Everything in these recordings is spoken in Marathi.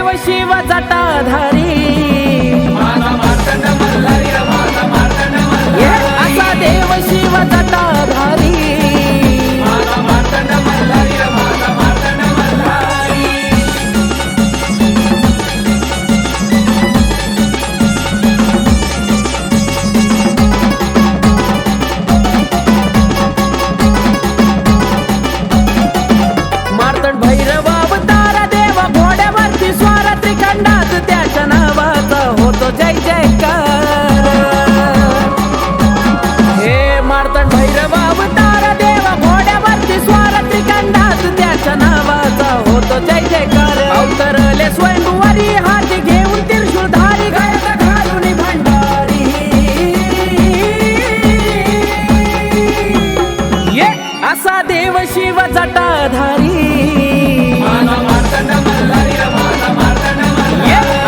देव शिव जटाधारी असा देव शिव जटा असा देव शिव जटाधारी.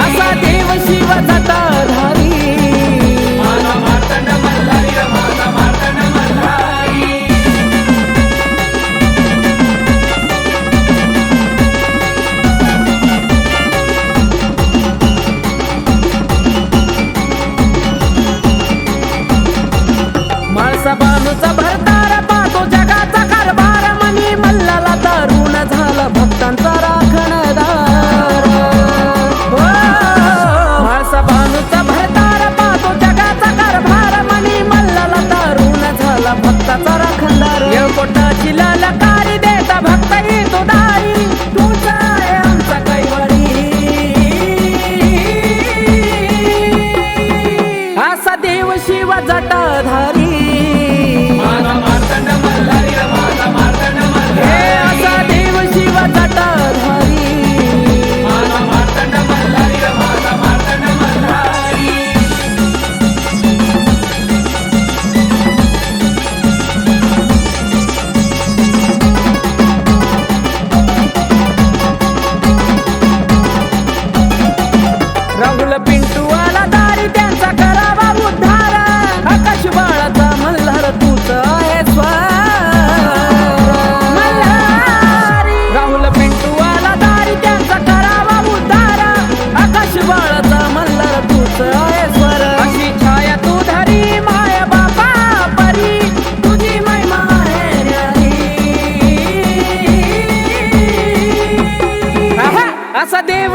असा देव शिव भक्ताचा